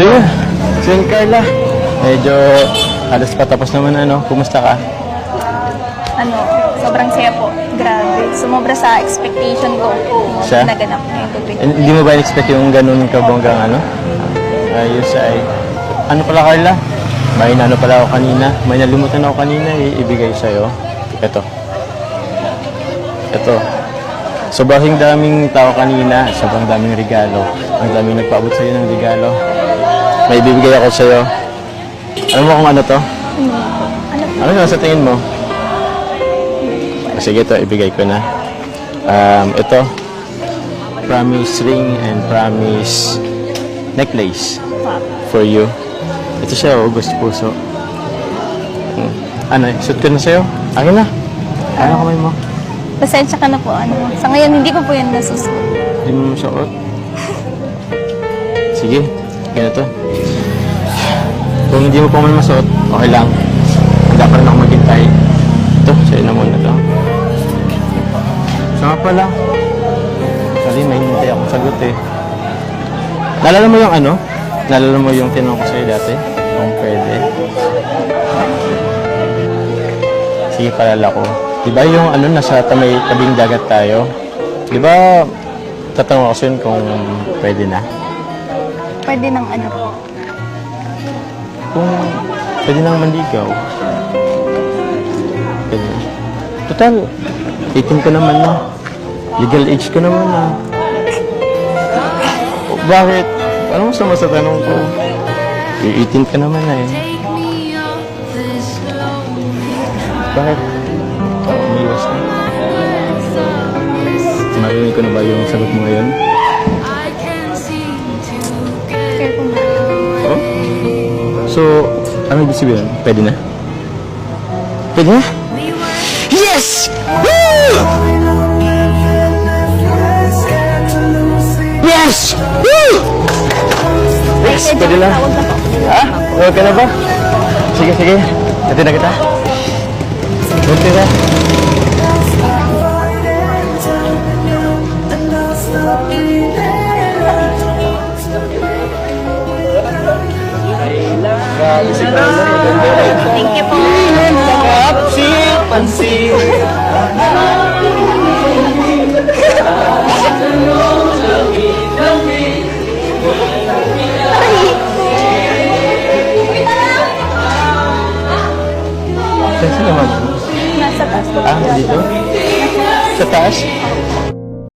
Sige. Sige, Carla. Medyo halos patapos naman ano. Kumusta ka? Ano, sobrang saya po. Grabe. Sumobra sa expectation ko. Siya? Naganap. Eh, Hindi mo ba expect yung ganun kabonggang ano? Ayos ay... Ano pala, Carla? May ano pala ako kanina. May nalimutan ako kanina i- ibigay sa'yo. Ito. Ito. Sobrang daming tao kanina. Sobrang daming regalo. Ang daming nagpaabot sa'yo ng regalo. May ibibigay ako sa'yo. Alam mo kung ano to? Ano na sa tingin mo? Sige, ito. Ibigay ko na. Um, ito. Promise ring and promise necklace for you. Ito siya, oh, gusto puso. Hmm. Ano, suit ko na sa'yo? Akin na. Ano kamay mo? Pasensya ka na po. Ano, sa ngayon, hindi ko po yan nasusuot. Hindi mo masuot? Sige, ganito. Kung hindi mo pa man masuot, okay lang. Handa pa rin ako maghintay. Ito, sa'yo na muna to. So nga pala. Kasi may hintay akong sagot eh. Naalala mo yung ano? Naalala mo yung tinanong ko sa'yo dati? Kung pwede. Sige, palala ko. Di ba yung ano, nasa tamay tabing dagat tayo? Di ba, tatanong ako sa'yo kung pwede na? Pwede ng ano po. Kung pwede nang manligaw. Pwede. Total, 18 ka naman na. Legal age ka naman na. O, bakit? Ano mo sama sa tanong ko? Eh, 18 ka naman na eh. Bakit? Umiwas na. Marinig ko na ba yung sagot mo ngayon? So, ano ibig sabihin? Pwede na? Pwede na? Yes! Woo! Yes! Woo! Yes, pwede na. Ha? Huwag ka na ba? Sige, sige. Hati na kita. Hati na. Thank you po. Kapsi, pansi. Saan sila mama? Nasa taas. Ah, dito? Sa taas?